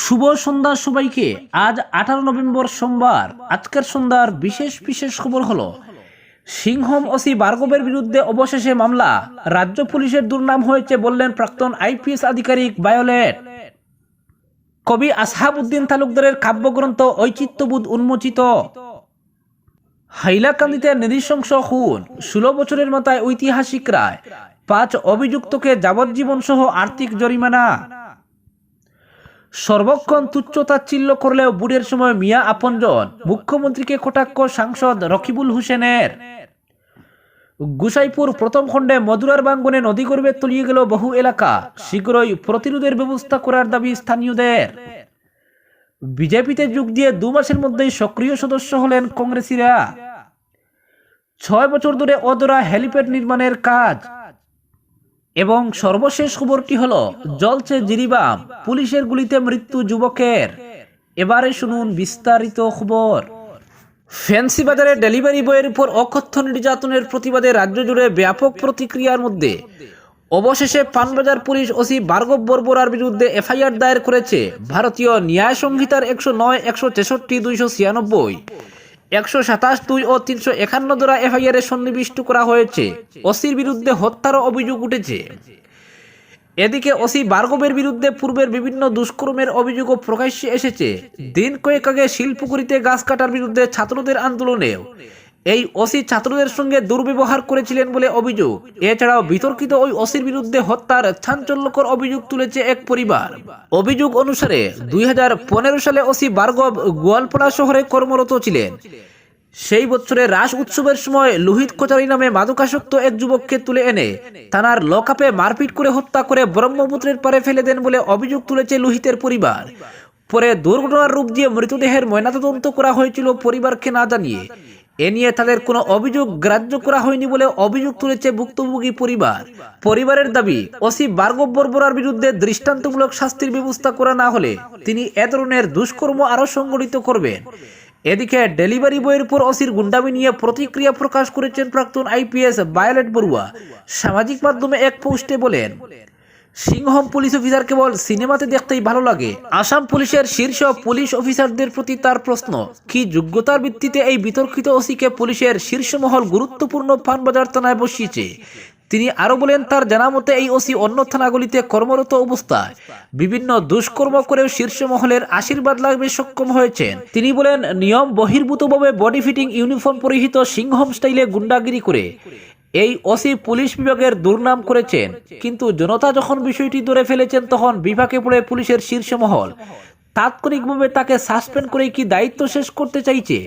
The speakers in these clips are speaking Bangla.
শুভ সন্ধ্যা সবাইকে। আজ আঠারো নভেম্বর সোমবার। আজকের সন্ধ্যার বিশেষ বিশেষ খবর হলো, সিংহম ওসি বার্গবের বিরুদ্ধে অবশেষে মামলা। রাজ্য পুলিশের দুর্নাম হয়েছে বললেন প্রাক্তন আইপিএস আধিকারিক বায়োলেট। কবি আসহাবউদ্দিন তালুকদারের কাব্যগ্রন্থ ঐচিত্যবোধ উন্মোচিত। হাইলাকান্দিতে নৃশংস খুন, ষোলো বছরের মাথায় ঐতিহাসিক রায়। পাঁচ অভিযুক্তকে যাবজ্জীবন সহ আর্থিক জরিমানা। সর্বক্ষণ তুচ্ছ তাচ্ছিল্য করলেও বুড়ের সময় মিয়া আপনজন মুখ্যমন্ত্রীকে কটাক্ষ সাংসদ রকিবুল হোসেনের। গুসাইপুর প্রথম খণ্ডে মধুরার বাঙ্গনে নদী গর্বে তলিয়ে গেল বহু এলাকা। শীঘ্রই প্রতিরোধের ব্যবস্থা করার দাবি স্থানীয়দের। বিজেপিতে যোগ দিয়ে দু মাসের মধ্যেই সক্রিয় সদস্য হলেন কংগ্রেসিরা। ছয় বছর ধরে অদরা হেলিপ্যাড নির্মাণের কাজ। এবং সর্বশেষ খবরটি হলো জলছে জিরিবাম পুলিশের গুলিতে মৃত্যু যুবকের। এবারে শুনুন বিস্তারিত খবর। ফ্যান্সি বাজারে ডেলিভারি বয়ের উপর অকথ্য নির্যাতনের প্রতিবাদে রাজ্য জুড়ে ব্যাপক প্রতিক্রিয়ার মধ্যে। অবশেষে পানবাজার পুলিশ ওসি ভার্গব বর্বরার বিরুদ্ধে এফআইআর দায়ের করেছে ভারতীয় ন্যায় সংহিতার একশো নয়, একশো তেষট্টি, দুইশো ছিয়ানব্বই। একশো সাতাশ, দুই ও তিনশো একান্ন দ্বারা এফআইআর এ সন্নিবিষ্ট করা হয়েছে। ওসির বিরুদ্ধে হত্যারও অভিযোগ উঠেছে। এদিকে ওসি বার্গবের বিরুদ্ধে পূর্বের বিভিন্ন দুষ্কর্মের অভিযোগও প্রকাশ্যে এসেছে। দিন কয়েক আগে শিল্পকুরিতে গাছ কাটার বিরুদ্ধে ছাত্রদের আন্দোলনেও এই ওসি ছাত্রদের সঙ্গে দুর্ব্যবহার করেছিলেন বলে অভিযোগ। এছাড়াও বিতর্কিত ওই ওসির বিরুদ্ধে হত্যার চাঞ্চল্যকর অভিযোগ তুলেছে এক পরিবার। অভিযোগ অনুসারে দুই সালে ওসি ভার্গব গোয়ালপাড়া শহরে কর্মরত ছিলেন। সেই বছরে রাস উৎসবের সময় লোহিত কোচারি নামে মাদকাসক্ত এক যুবককে তুলে এনে থানার লকআপে মারপিট করে হত্যা করে ব্রহ্মপুত্রের পারে ফেলে দেন বলে অভিযোগ তুলেছে লোহিতের পরিবার। পরে দুর্ঘটনার রূপ দিয়ে মৃতদেহের ময়নাতদন্ত করা হয়েছিল পরিবারকে না জানিয়ে। এ নিয়ে তাদের কোনো অভিযোগ গ্রাহ্য করা হয়নি বলে অভিযোগ তুলেছে ভুক্তভোগী পরিবার। পরিবারের দাবি, ওসি ভার্গব বর্বরার বিরুদ্ধে দৃষ্টান্তমূলক শাস্তির ব্যবস্থা করা না হলে তিনি এ ধরনের দুষ্কর্ম আরও সংগঠিত করবেন। এদিকে ডেলিভারি বয়ের উপর অসির গুন্ডামি নিয়ে প্রতিক্রিয়া প্রকাশ করেছেন প্রাক্তন আইপিএস বায়োলেট বড়ুয়া। সামাজিক মাধ্যমে এক পোস্টে বলেন সিংহম পুলিশ অফিসার কেবল সিনেমাতে দেখতেই ভালো লাগে। আসাম পুলিশের শীর্ষ পুলিশ অফিসারদের প্রতি তার প্রশ্ন, কি যোগ্যতার ভিত্তিতে এই বিতর্কিত ওসিকে পুলিশের শীর্ষ মহল গুরুত্বপূর্ণ পানবাজার থানায় বসিয়েছে? তিনি আরও বলেন, তার জানা মতে এই ওসি অন্য থানাগুলিতে কর্মরত অবস্থায়। বিভিন্ন দুষ্কর্ম করেও শীর্ষ মহলের আশীর্বাদ লাগবে সক্ষম হয়েছেন। তিনি বলেন, নিয়ম বহির্ভূতভাবে বডি ফিটিং ইউনিফর্ম পরিহিত সিংহম স্টাইলে গুন্ডাগিরি করে। এই ওসি পুলিশ বিভাগের দুর্নাম করেছেন। কিন্তু জনতা যখন বিষয়টি ধরে ফেলেছেন, তখন বিভাগে পড়ে পুলিশের শীর্ষ মহল তাৎক্ষণিকভাবে তাকে সাসপেন্ড করে কি দায়িত্ব শেষ করতে চাইছে?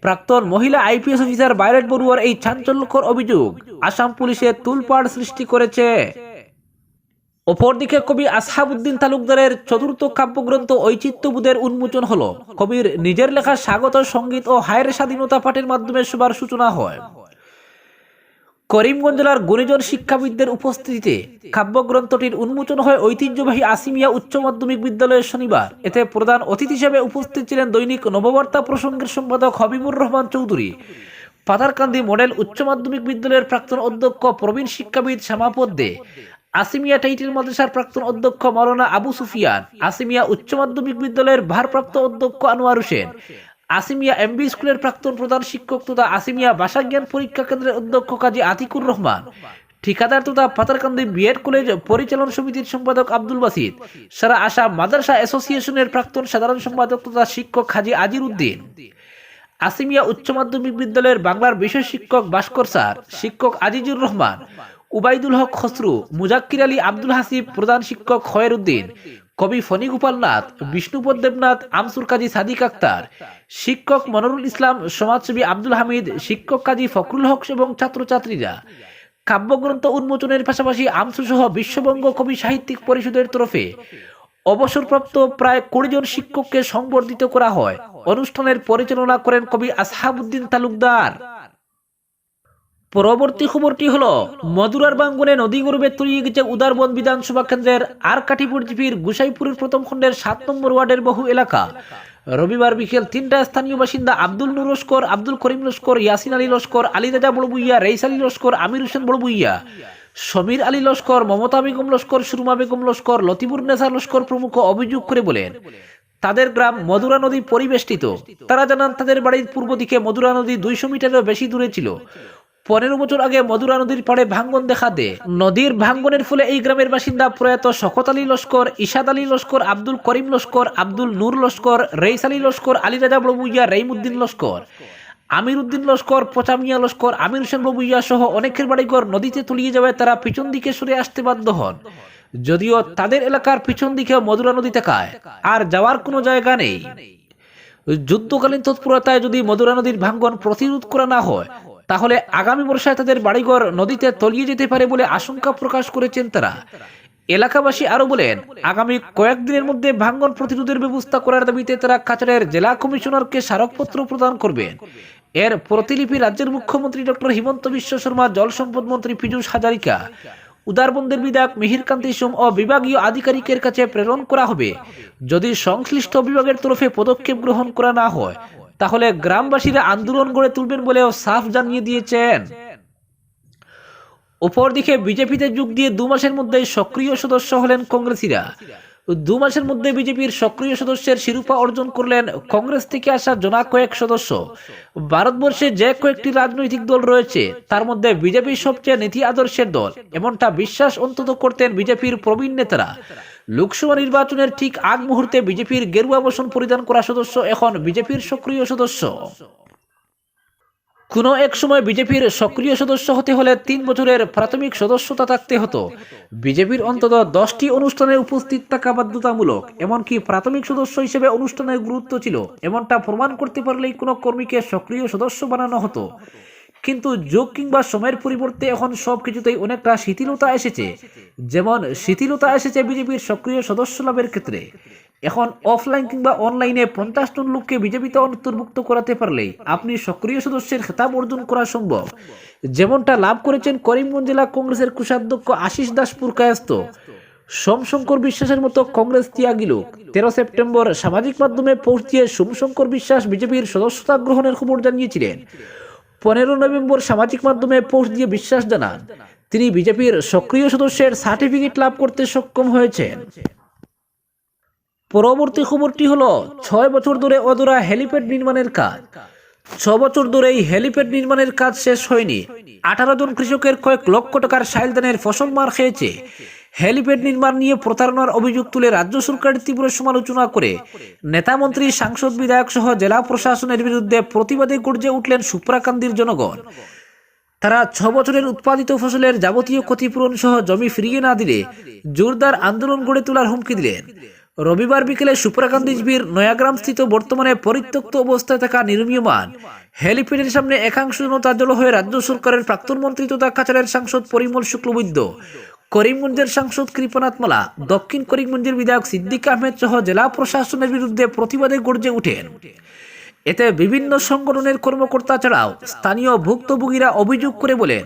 প্রাক্তন মহিলা আইপিএস অফিসার বাইরেট বড়ুয়ার এই চাঞ্চল্যকর অভিযোগ আসাম পুলিশের তুলপাড় সৃষ্টি করেছে। অপরদিকে কবি আসহাবউদ্দিন তালুকদারের চতুর্থ কাব্যগ্রন্থ ঐচিত্যবোধের উন্মোচন হল। কবির নিজের লেখা স্বাগত সংগীত ও হায়ের স্বাধীনতা পাঠের মাধ্যমে সবার সূচনা হয়। করিমগঞ্জ জেলার গুণীজন শিক্ষাবিদদের উপস্থিতিতে কাব্যগ্রন্থটির উন্মোচন হয় ঐতিহ্যবাহী আসিমিয়া উচ্চ মাধ্যমিক বিদ্যালয়ের শনিবার। এতে প্রধান অতিথি হিসেবে উপস্থিত ছিলেন দৈনিক নববার্তা প্রসঙ্গের সম্পাদক হবিবুর রহমান চৌধুরী। পাতারকান্দি মডেল উচ্চ মাধ্যমিক বিদ্যালয়ের প্রাক্তন অধ্যক্ষ প্রবীণ শিক্ষাবিদ শ্যামাপদ দে, আসিমিয়া টাইটেল মাদ্রাসার প্রাক্তন অধ্যক্ষ মাওলানা আবু সুফিয়ান, আসিমিয়া উচ্চ মাধ্যমিক বিদ্যালয়ের ভারপ্রাপ্ত অধ্যক্ষ আনোয়ার হোসেন আসিমিয়া এমবি স্কুলের প্রাক্তন প্রধান শিক্ষক তথা আসিমিয়া ভাষাজ্ঞান পরীক্ষা কেন্দ্রের অধ্যক্ষ কাজী আতিকুর রহমান, ঠিকাদার তথা পাতারকান্দি বিএড কলেজ পরিচালন সমিতির সম্পাদক আব্দুল বাসিদ, সারা আসাম মাদ্রাসা অ্যাসোসিয়েশনের প্রাক্তন সাধারণ সম্পাদক তথা শিক্ষক হাজি আজির উদ্দিন। আসিমিয়া উচ্চ মাধ্যমিক বিদ্যালয়ের বাংলার বিষয় শিক্ষক ভাস্কর স্যার, শিক্ষক আজিজুর রহমান, উবাইদুল হক খসরু, মুজাক্কির আলী আব্দুল হাসিব প্রধান শিক্ষক খয়ের উদ্দিন কবি ফণি গোপাল নাথ বিষ্ণুপদ দেবনাথ আমসুর কাজী সাদিক আক্তার শিক্ষক মনরুল ইসলাম সমাজসেবী আব্দুল হামিদ শিক্ষক কাজী ফখরুল হক এবং ছাত্রছাত্রীরা। কাব্যগ্রন্থ উন্মোচনের পাশাপাশি আমসু সহ বিশ্ববঙ্গ কবি সাহিত্যিক পরিষদের তরফে অবসরপ্রাপ্ত প্রায় কুড়ি জন শিক্ষককে সংবর্ধিত করা হয়। অনুষ্ঠানের পরিচালনা করেন কবি আসহাবউদ্দিন তালুকদার। পরবর্তী খবরটি হলো মধুরার বাঙ্গনে নদী গর্বে তলিয়ে গেছে উদারবন বিধানসভা কেন্দ্রের আর কাটিপুর জিপির গুসাইপুরের প্রথম খণ্ডের সাত নম্বর ওয়ার্ডের বহু এলাকা। রবিবার বিকেল তিনটা স্থানীয় বাসিন্দা আব্দুল নুর লস্কর, আব্দুল করিম লস্কর, ইয়াসিন আলী লস্কর, আলী রাজা বড়বুইয়া, রেইস আলী লস্কর, আমির হোসেন বড়বুইয়া, সমীর আলী লস্কর, মমতা বেগম লস্কর, সুরমা বেগম লস্কর লতিবুর নেসা লস্কর প্রমুখ অভিযোগ করে বলেন, তাদের গ্রাম মধুরা নদী পরিবেষ্টিত। তারা জানান, তাদের বাড়ির পূর্ব দিকে মধুরা নদী দুইশো মিটারেরও বেশি দূরে ছিল। পনেরো বছর আগে মধুরা নদীর পাড়ে ভাঙ্গন দেখা দেয় নদীর ভাঙ্গনের ফলে এই গ্রামের বাসিন্দা প্রয়াত শকত আলী লস্কর, ইশাদ আলী লস্কর, আব্দুল করিম লস্কর, আব্দুল নূর লস্কর, রেইস আলী লস্কর, আলী রাজা বড়বুইয়া রহিমউদ্দিন লস্কর আমির উদ্দিন লস্কর পচামিয়া লস্কর, আমির হোসেন ববুইয়া সহ অনেকের বাড়িঘর নদীতে তলিয়ে যাওয়ায় তারা পিছন দিকে সরে আসতে বাধ্য হন। যদিও তাদের এলাকার পিছন দিকে মধুরা নদী তাকায়, আর যাওয়ার কোনো জায়গা নেই। যুদ্ধকালীন তৎপরতায় যদি মধুরা নদীর ভাঙ্গন প্রতিরোধ করা না হয় তাহলে আগামী বর্ষায় তাদের বাড়িঘর নদীতে তলিয়ে যেতে পারে বলে আশঙ্কা প্রকাশ করেছেন তারা। এলাকাবাসী আরও বলেন, আগামী কয়েকদিনের মধ্যে ভাঙ্গন প্রতিরোধের ব্যবস্থা করার দাবিতে তারা কাছাড়ের জেলা কমিশনারকে স্মারকপত্র প্রদান করবেন। এর প্রতিলিপি রাজ্যের মুখ্যমন্ত্রী ডক্টর হিমন্ত বিশ্ব শর্মা, জল সম্পদ মন্ত্রী পীযূষ হাজারিকা, উদারবন্দের বিধায়ক মিহিরকান্তি সোম ও বিভাগীয় আধিকারিকের কাছে প্রেরণ করা হবে। যদি সংশ্লিষ্ট বিভাগের তরফে পদক্ষেপ গ্রহণ করা না হয় তাহলে গ্রামবাসীরা আন্দোলন গড়ে তুলবেন বলেও সাফ জানিয়ে দিয়েছেন। অপরদিকে বিজেপিতে যোগ দিয়ে দু মাসের মধ্যে সক্রিয় সদস্য হলেন কংগ্রেসীরা। দু মাসের মধ্যে বিজেপির সক্রিয় সদস্যের শিরোপা অর্জন করলেন কংগ্রেস থেকে আসা জনা কয়েক সদস্য। ভারতবর্ষে যে কয়েকটি রাজনৈতিক দল রয়েছে, তার মধ্যে বিজেপি সবচেয়ে নীতি আদর্শের দল, এমনটা বিশ্বাস অন্তত করতেন বিজেপির প্রবীণ নেতারা। লোকসভা নির্বাচনের ঠিক আগ মুহূর্তে বিজেপির গেরুয়া বসন পরিধান করা সদস্য এখন বিজেপির সক্রিয় সদস্য। কোনো এক সময় বিজেপির সক্রিয় সদস্য হতে হলে তিন বছরের প্রাথমিক সদস্যতা থাকতে হতো। বিজেপির অন্তত দশটি অনুষ্ঠানে উপস্থিত থাকা বাধ্যতামূলক, এমনকি প্রাথমিক সদস্য হিসেবে অনুষ্ঠানের গুরুত্ব ছিল। এমনটা প্রমাণ করতে পারলেই কোনো কর্মীকে সক্রিয় সদস্য বানানো হতো। কিন্তু যোগ কিংবা সময়ের পরিবর্তে এখন সব কিছুতেই অনেকটা শিথিলতা এসেছে। যেমন শিথিলতা এসেছে বিজেপির সক্রিয় সদস্য লাভের ক্ষেত্রে। এখন অফলাইন কিংবা অনলাইনে পঞ্চাশ জন লোককে বিজেপিতে অন্তর্ভুক্ত করাতে পারলেই আপনি সক্রিয় সদস্যের খেতাব অর্জন করা সম্ভব। যেমনটা লাভ করেছেন করিমগঞ্জ জেলা কংগ্রেসের কোষাধ্যক্ষ আশিস দাস পুরকায়স্ত সোমশঙ্কর বিশ্বাসের মতো কংগ্রেস ত্যাগী লোক। তেরো সেপ্টেম্বর সামাজিক মাধ্যমে পোস্ট দিয়ে সোমশঙ্কর বিশ্বাস বিজেপির সদস্যতা গ্রহণের খবর জানিয়েছিলেন। পনেরো নভেম্বর সামাজিক মাধ্যমে পোস্ট দিয়ে বিশ্বাস জানান, তিনি বিজেপির সক্রিয় সদস্যের সার্টিফিকেট লাভ করতে সক্ষম হয়েছেন। পরবর্তী খবরটি হলো, ছয় বছর ধরে অধরা হেলিপ্যাড নির্মাণের কাজ। ছ বছর ধরে এই হেলিপ্যাড নির্মাণের কাজ শেষ হয়নি। আঠারো জন কৃষকের কয়েক লক্ষ টাকার সাইলদানের ফসল মার খেয়েছে। হেলিপ্যাড নির্মাণ নিয়ে প্রতারণার অভিযোগ তুলে রাজ্য সরকারের তীব্র সমালোচনা করে নেতামন্ত্রী, সাংসদ, বিধায়ক সহ জেলা প্রশাসনের বিরুদ্ধে প্রতিবাদে গর্জে উঠলেন সুপ্রাকান্দির জনগণ। তারা ছ বছরের উৎপাদিত ফসলের যাবতীয় ক্ষতিপূরণ সহ জমি ফিরিয়ে না দিলে জোরদার আন্দোলন গড়ে তোলার হুমকি দিলেন। রবিবার বিকেলে সুপ্রাকান্দিজবির নয়াগ্রাম স্থিত বর্তমানে পরিত্যক্ত অবস্থায় থাকা নির্মীয়মান। হেলিপ্যাডের সামনে একাংশ জনতা জল হয়ে রাজ্য সরকারের প্রাক্তন মন্ত্রী তথা কাছাড়ের সাংসদ পরিমল শুক্লবৈদ্য করিমগঞ্জের সাংসদ কৃপনাথ মালা, দক্ষিণ করিমগঞ্জের বিধায়ক সিদ্দিক আহমেদ সহ জেলা প্রশাসনের বিরুদ্ধে প্রতিবাদে গর্জে ওঠেন এতে বিভিন্ন সংগঠনের কর্মকর্তা ছাড়াও স্থানীয় ভুক্তভোগীরা অভিযোগ করে বলেন,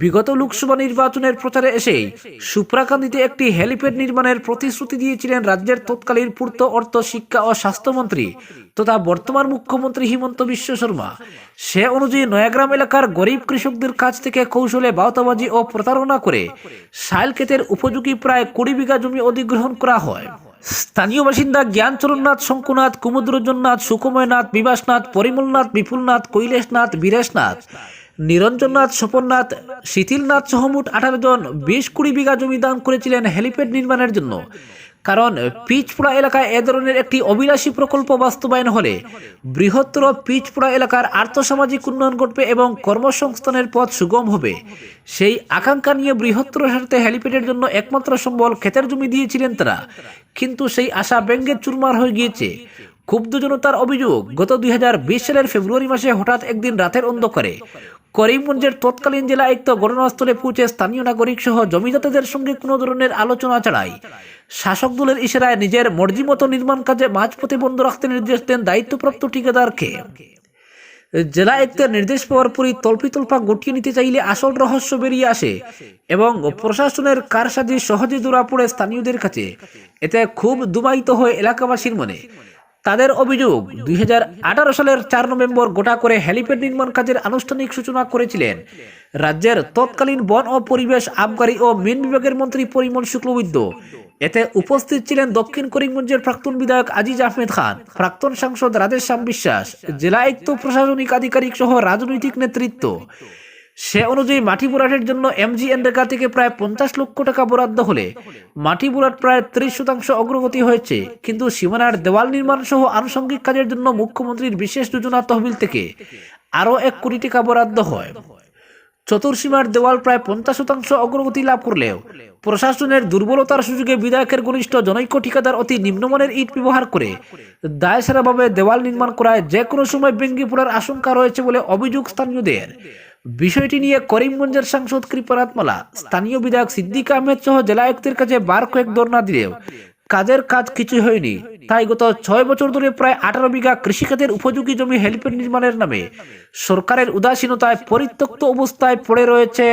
বিগত লোকসভা নির্বাচনের প্রচারে এসেই সুপ্রাকান্দিতে একটি হেলিপ্যাড নির্মাণের প্রতিশ্রুতি দিয়েছিলেন রাজ্যের তৎকালীন পূর্ত অর্থ, শিক্ষা ও স্বাস্থ্যমন্ত্রী তথা বর্তমান মুখ্যমন্ত্রী হিমন্ত বিশ্ব শর্মা। সে অনুযায়ী নয়াগ্রাম এলাকার গরিব কৃষকদের কাছ থেকে কৌশলে বাউতাবাজি ও প্রতারণা করে শাইল ক্ষেতের উপযোগী প্রায় কুড়ি বিঘা জমি অধিগ্রহণ করা হয়। স্থানীয় বাসিন্দা জ্ঞানচরণনাথ, শঙ্কুনাথ কুমুদ্রজননাথ সুকুময়নাথ বিবাসনাথ পরিমলনাথ, বিপুলনাথ, কৈলেশনাথ, বীরেশনাথ, নিরঞ্জননাথ, স্বপননাথ, শিথিলনাথ সহ মোট আঠারো জন বিশ কুড়ি বিঘা জমি দান করেছিলেন হেলিপ্যাড নির্মাণের জন্য। কারণ পিচপুড়া এলাকায় এ ধরনের একটি অবিলাসী প্রকল্প বাস্তবায়ন হলে বৃহত্তর পিচপুড়া এলাকার আর্থসামাজিক উন্নয়ন ঘটবে এবং কর্মসংস্থানের পথ সুগম হবে। সেই আকাঙ্ক্ষা নিয়ে বৃহত্তর স্বার্থে হেলিপ্যাডের জন্য একমাত্র সম্বল ক্ষেতের জমি দিয়েছিলেন তারা। কিন্তু সেই আশা ব্যঙ্গে চুরমার হয়ে গিয়েছে। ক্ষুব্ধ জনতার অভিযোগ, গত দুই হাজার বিশ সালের ফেব্রুয়ারি মাসে হঠাৎ একদিন রাতের অন্ধকারে করিমগঞ্জের তৎকালীন জেলা আয়ুক্ত ঘটনাস্থলে পৌঁছে স্থানীয় নাগরিক সহ জমিদাতাদের সঙ্গে কোনো ধরনের আলোচনা ছাড়াই শাসক দলের ইশারায় নিজের মর্জি মতো নির্মাণ কাজে মাঝপথে বন্ধ রাখতে নির্দেশ দেন দায়িত্বপ্রাপ্ত ঠিকাদারকে। জেলা আয়ুক্তের নির্দেশ পাওয়ার পরই তল্পিতল্পা গুটিয়ে নিতে চাইলে আসল রহস্য বেরিয়ে আসে এবং প্রশাসনের কারসাজি সহজে ধরা পড়ে স্থানীয়দের কাছে। এতে খুব দুমায়িত হয় এলাকাবাসীর মনে। তাদের অভিযোগ দুই হাজার আঠারো সালের চার নভেম্বর গোটা করে হেলিপ্যাড নির্মাণ কাজের আনুষ্ঠানিক সূচনা করেছিলেন। রাজ্যের তৎকালীন বন ও পরিবেশ আবগারি ও মিন বিভাগের মন্ত্রী পরিমল শুক্লবৈদ্য। এতে উপস্থিত ছিলেন দক্ষিণ করিমগঞ্জের প্রাক্তন বিধায়ক আজিজ আহমেদ খান, প্রাক্তন সাংসদ রাজেশ শ্যাম বিশ্বাস জেলা আয়ুক্ত প্রশাসনিক আধিকারিক সহ রাজনৈতিক নেতৃত্ব। সে অনুযায়ী মাটি বোরাটের জন্য এমজিএন রেগা থেকে প্রায় পঞ্চাশ লক্ষ টাকা বরাদ্দ হলে মাটি বোরাট প্রায় ত্রিশ শতাংশ অগ্রগতি হয়েছে। কিন্তু সীমানার দেওয়াল নির্মাণ সহ আনুষঙ্গিক কাজের জন্য মুখ্যমন্ত্রীর বিশেষ যোজনা তহবিল থেকে আরও এক কোটি টাকা বরাদ্দ হয়। চতুর্সীমার দেওয়াল প্রায় পঞ্চাশ শতাংশ অগ্রগতি লাভ করলেও প্রশাসনের দুর্বলতার সুযোগে বিধায়কের ঘনিষ্ঠ জনৈক ঠিকাদার অতি নিম্নমানের ইট ব্যবহার করে দায়সারাভাবে দেওয়াল নির্মাণ করায় যে কোনো সময় ভেঙ্গে পড়ার আশঙ্কা রয়েছে বলে অভিযোগ স্থানীয়দের। বিষয়টি নিয়ে করিমগঞ্জের সাংসদ কৃপানাথ মালা, স্থানীয় বিধায়ক সিদ্দিক আহমেদ সহ জেলা আয়ুক্তের কাছে বার কয়েক ধর্ণা দিলেও কাজের কাজ কিছুই হয়নি। তাই গত ছয় বছর ধরে প্রায় আঠারো বিঘা কৃষিখাতের উপযোগী জমি হেল্পের নির্মাণের নামে সরকারের উদাসীনতায় পরিত্যক্ত অবস্থায় পড়ে রয়েছে।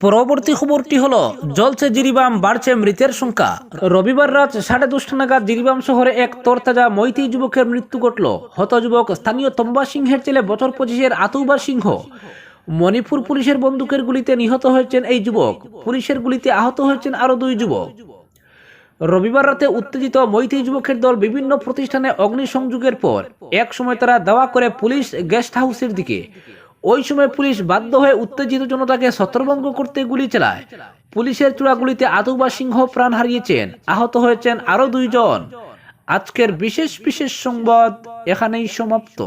পরবর্তী খবরটি হল জলছে জিরিবাম, বাড়ছে মৃতের সংখ্যা। রবিবার রাত সাড়ে দশটা নাগাদ জিরিবাম শহরে এক তরতাজা মৈতি যুবকের মৃত্যু ঘটল। হত যুবক স্থানীয় তম্বা সিংহের ছেলে বছর পঁচিশের আতুবা সিংহ। মণিপুর পুলিশের বন্দুকের গুলিতে নিহত হয়েছেন এই যুবক। পুলিশের গুলিতে আহত হয়েছেন আরও দুই যুবক। রবিবার রাতে উত্তেজিত মৈথি যুবকের দল বিভিন্ন প্রতিষ্ঠানে অগ্নিসংযোগের পর, এক সময় তারা দাওয়া করে পুলিশ গেস্ট হাউসের দিকে। ওই সময় পুলিশ বাধ্য হয়ে উত্তেজিত জনতাকে ছত্রভঙ্গ করতে গুলি চালায়। পুলিশের চূড়াগুলিতে আতুবা সিংহ প্রাণ হারিয়েছেন, আহত হয়েছেন আরও দুইজন। আজকের বিশেষ বিশেষ সংবাদ এখানেই সমাপ্ত।